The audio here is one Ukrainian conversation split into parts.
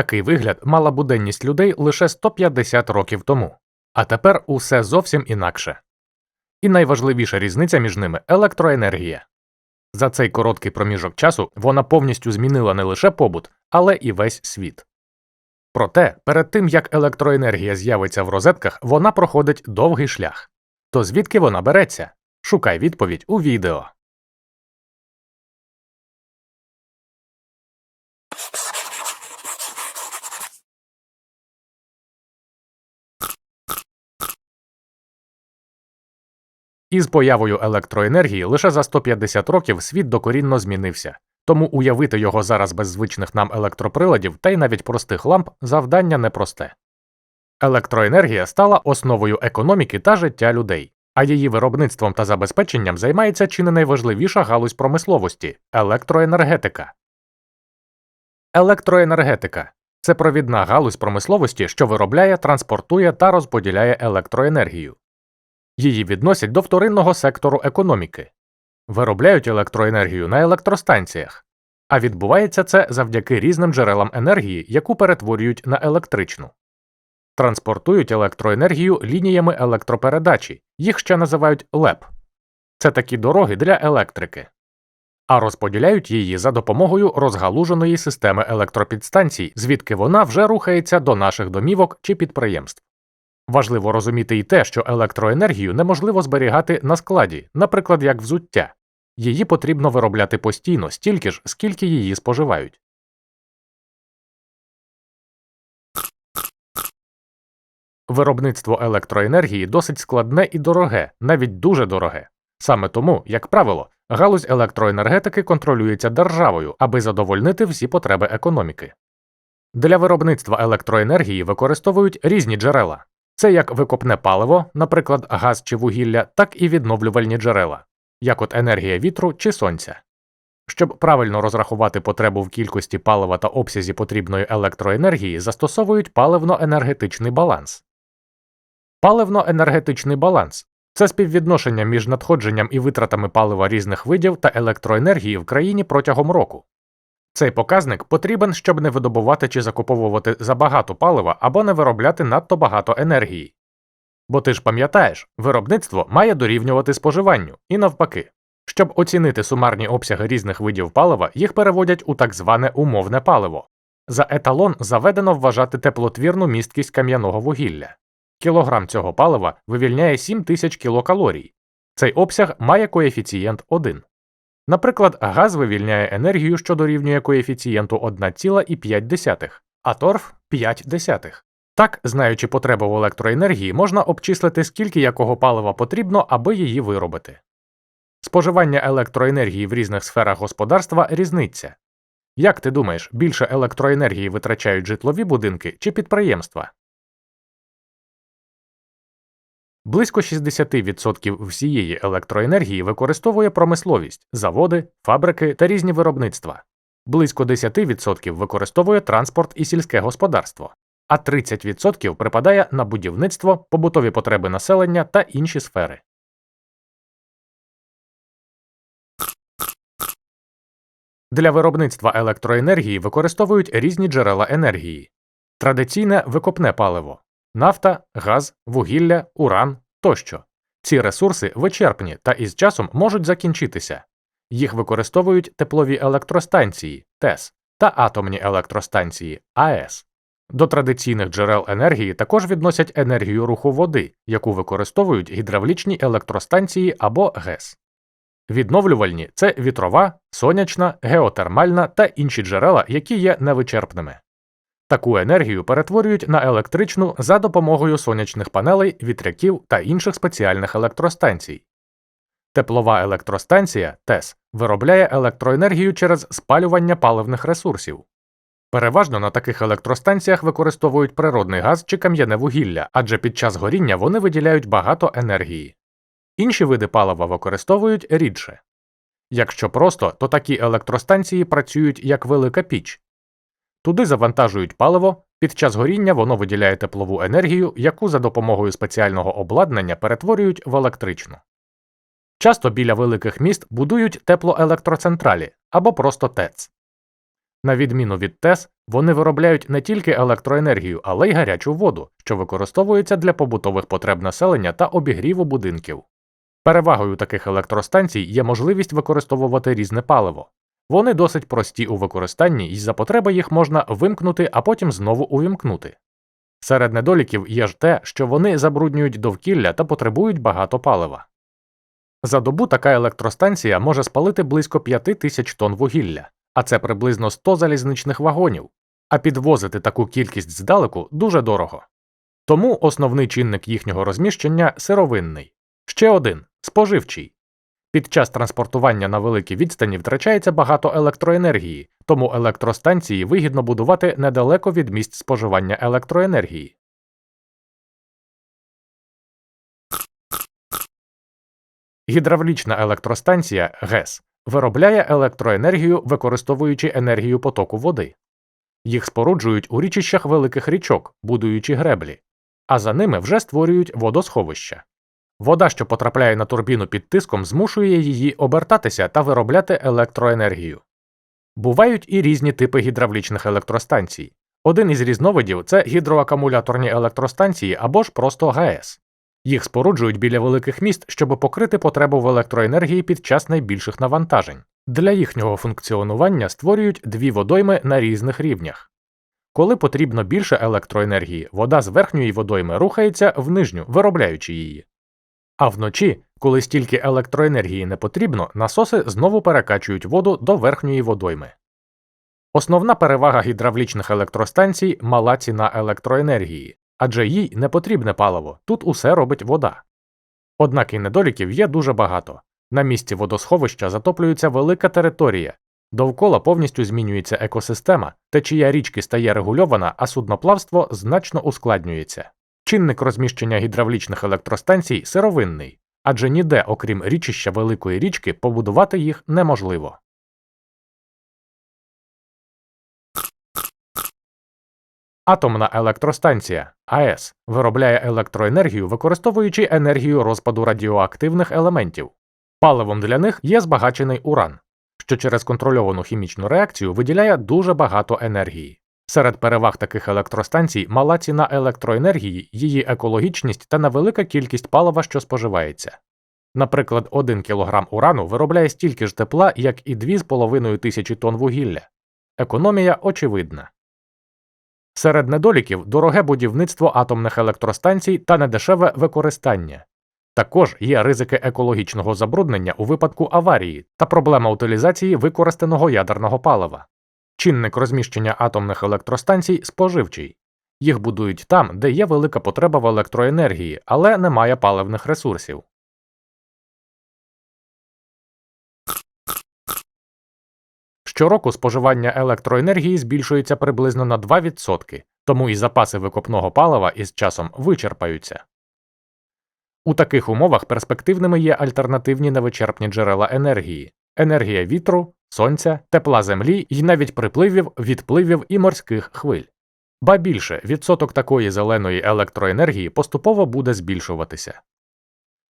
Такий вигляд мала буденність людей лише 150 років тому, а тепер усе зовсім інакше. І найважливіша різниця між ними електроенергія. За цей короткий проміжок часу вона повністю змінила не лише побут, але і весь світ. Проте, перед тим як електроенергія з'явиться в розетках, вона проходить довгий шлях. То звідки вона береться? Шукай відповідь у відео. Із появою електроенергії лише за 150 років світ докорінно змінився, тому уявити його зараз без звичних нам електроприладів та й навіть простих ламп завдання непросте. Електроенергія стала основою економіки та життя людей, а її виробництвом та забезпеченням займається чи не найважливіша галузь промисловості електроенергетика. Електроенергетика це провідна галузь промисловості, що виробляє, транспортує та розподіляє електроенергію. Її відносять до вторинного сектору економіки, виробляють електроенергію на електростанціях, а відбувається це завдяки різним джерелам енергії, яку перетворюють на електричну. Транспортують електроенергію лініями електропередачі, їх ще називають ЛЕП. Це такі дороги для електрики. А розподіляють її за допомогою розгалуженої системи електропідстанцій, звідки вона вже рухається до наших домівок чи підприємств. Важливо розуміти і те, що електроенергію неможливо зберігати на складі, наприклад, як взуття. Її потрібно виробляти постійно стільки ж, скільки її споживають. Виробництво електроенергії досить складне і дороге, навіть дуже дороге. Саме тому, як правило, галузь електроенергетики контролюється державою, аби задовольнити всі потреби економіки. Для виробництва електроенергії використовують різні джерела це як викопне паливо, наприклад, газ чи вугілля, так і відновлювальні джерела, як от енергія вітру чи сонця. Щоб правильно розрахувати потребу в кількості палива та обсязі потрібної електроенергії, застосовують паливно-енергетичний баланс. Паливно-енергетичний баланс це співвідношення між надходженням і витратами палива різних видів та електроенергії в країні протягом року. Цей показник потрібен, щоб не видобувати чи закуповувати забагато палива або не виробляти надто багато енергії. Бо ти ж пам'ятаєш, виробництво має дорівнювати споживанню і навпаки. Щоб оцінити сумарні обсяги різних видів палива, їх переводять у так зване умовне паливо. За еталон заведено вважати теплотвірну місткість кам'яного вугілля. Кілограм цього палива вивільняє 7 тисяч кілокалорій. Цей обсяг має коефіцієнт 1. Наприклад, газ вивільняє енергію, що дорівнює коефіцієнту 1,5, а торф 5. Так, знаючи потребу в електроенергії, можна обчислити, скільки якого палива потрібно, аби її виробити. Споживання електроенергії в різних сферах господарства різниця. Як ти думаєш, більше електроенергії витрачають житлові будинки чи підприємства? Близько 60% всієї електроенергії використовує промисловість, заводи, фабрики та різні виробництва. Близько 10% використовує транспорт і сільське господарство, а 30% припадає на будівництво, побутові потреби населення та інші сфери. Для виробництва електроенергії використовують різні джерела енергії. Традиційне викопне паливо нафта, газ, вугілля, уран тощо. Ці ресурси вичерпні та із часом можуть закінчитися. Їх використовують теплові електростанції ТЕС та атомні електростанції АЕС. До традиційних джерел енергії також відносять енергію руху води, яку використовують гідравлічні електростанції або ГЕС. Відновлювальні це вітрова, сонячна, геотермальна та інші джерела, які є невичерпними. Таку енергію перетворюють на електричну за допомогою сонячних панелей, вітряків та інших спеціальних електростанцій. Теплова електростанція ТЕС виробляє електроенергію через спалювання паливних ресурсів. Переважно на таких електростанціях використовують природний газ чи кам'яне вугілля, адже під час горіння вони виділяють багато енергії. Інші види палива використовують рідше. Якщо просто, то такі електростанції працюють як велика піч. Туди завантажують паливо, під час горіння воно виділяє теплову енергію, яку за допомогою спеціального обладнання перетворюють в електричну. Часто біля великих міст будують теплоелектроцентралі або просто ТЕЦ. На відміну від ТЕС, вони виробляють не тільки електроенергію, але й гарячу воду, що використовується для побутових потреб населення та обігріву будинків. Перевагою таких електростанцій є можливість використовувати різне паливо. Вони досить прості у використанні і за потреби їх можна вимкнути, а потім знову увімкнути. Серед недоліків є ж те, що вони забруднюють довкілля та потребують багато палива. За добу така електростанція може спалити близько 5 тисяч тонн вугілля, а це приблизно 100 залізничних вагонів, а підвозити таку кількість здалеку дуже дорого. Тому основний чинник їхнього розміщення сировинний. Ще один споживчий. Під час транспортування на великій відстані втрачається багато електроенергії, тому електростанції вигідно будувати недалеко від місць споживання електроенергії. Гідравлічна електростанція ГЕС виробляє електроенергію, використовуючи енергію потоку води. Їх споруджують у річищах великих річок, будуючи греблі, а за ними вже створюють водосховища. Вода, що потрапляє на турбіну під тиском, змушує її обертатися та виробляти електроенергію. Бувають і різні типи гідравлічних електростанцій. Один із різновидів це гідроакумуляторні електростанції або ж просто ГАЕС. Їх споруджують біля великих міст, щоб покрити потребу в електроенергії під час найбільших навантажень. Для їхнього функціонування створюють дві водойми на різних рівнях. Коли потрібно більше електроенергії, вода з верхньої водойми рухається в нижню, виробляючи її. А вночі, коли стільки електроенергії не потрібно, насоси знову перекачують воду до верхньої водойми. Основна перевага гідравлічних електростанцій мала ціна електроенергії, адже їй не потрібне паливо, тут усе робить вода. Однак і недоліків є дуже багато. На місці водосховища затоплюється велика територія, довкола повністю змінюється екосистема, течія річки стає регульована, а судноплавство значно ускладнюється. Чинник розміщення гідравлічних електростанцій сировинний, адже ніде, окрім річища Великої річки, побудувати їх неможливо. Атомна електростанція АЕС виробляє електроенергію, використовуючи енергію розпаду радіоактивних елементів. Паливом для них є збагачений уран, що через контрольовану хімічну реакцію виділяє дуже багато енергії. Серед переваг таких електростанцій мала ціна електроенергії, її екологічність та невелика кількість палива, що споживається. Наприклад, 1 кг урану виробляє стільки ж тепла, як і 2,5 тисячі тонн вугілля. Економія очевидна. Серед недоліків дороге будівництво атомних електростанцій та недешеве використання. Також є ризики екологічного забруднення у випадку аварії та проблема утилізації використаного ядерного палива. Чинник розміщення атомних електростанцій споживчий. Їх будують там, де є велика потреба в електроенергії, але немає паливних ресурсів. Щороку споживання електроенергії збільшується приблизно на 2%, тому і запаси викопного палива із часом вичерпаються. У таких умовах перспективними є альтернативні невичерпні джерела енергії енергія вітру, сонця, тепла землі і навіть припливів, відпливів і морських хвиль. Ба більше відсоток такої зеленої електроенергії поступово буде збільшуватися.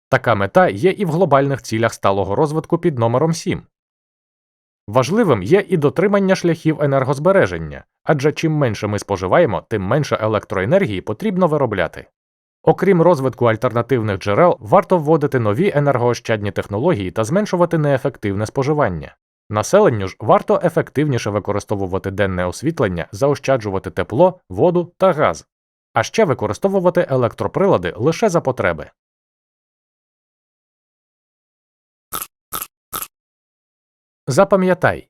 Така мета є і в глобальних цілях сталого розвитку під номером 7. Важливим є і дотримання шляхів енергозбереження, адже чим менше ми споживаємо, тим менше електроенергії потрібно виробляти. Окрім розвитку альтернативних джерел, варто вводити нові енергоощадні технології та зменшувати неефективне споживання. Населенню ж варто ефективніше використовувати денне освітлення, заощаджувати тепло, воду та газ, а ще використовувати електроприлади лише за потреби. Запам'ятай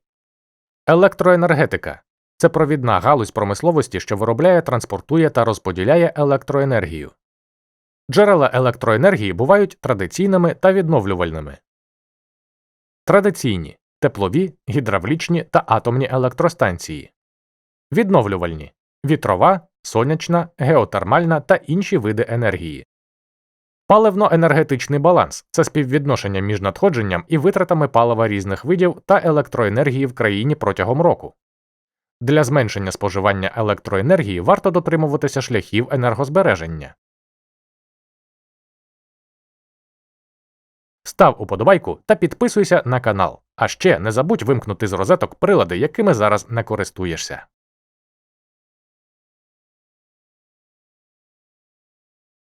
електроенергетика це провідна галузь промисловості, що виробляє, транспортує та розподіляє електроенергію. Джерела електроенергії бувають традиційними та відновлювальними. Традиційні теплові, гідравлічні та атомні електростанції, відновлювальні вітрова, сонячна, геотермальна та інші види енергії. Паливно-енергетичний баланс це співвідношення між надходженням і витратами палива різних видів та електроенергії в країні протягом року. Для зменшення споживання електроенергії варто дотримуватися шляхів енергозбереження. Став уподобайку та підписуйся на канал. А ще не забудь вимкнути з розеток прилади, якими зараз не користуєшся.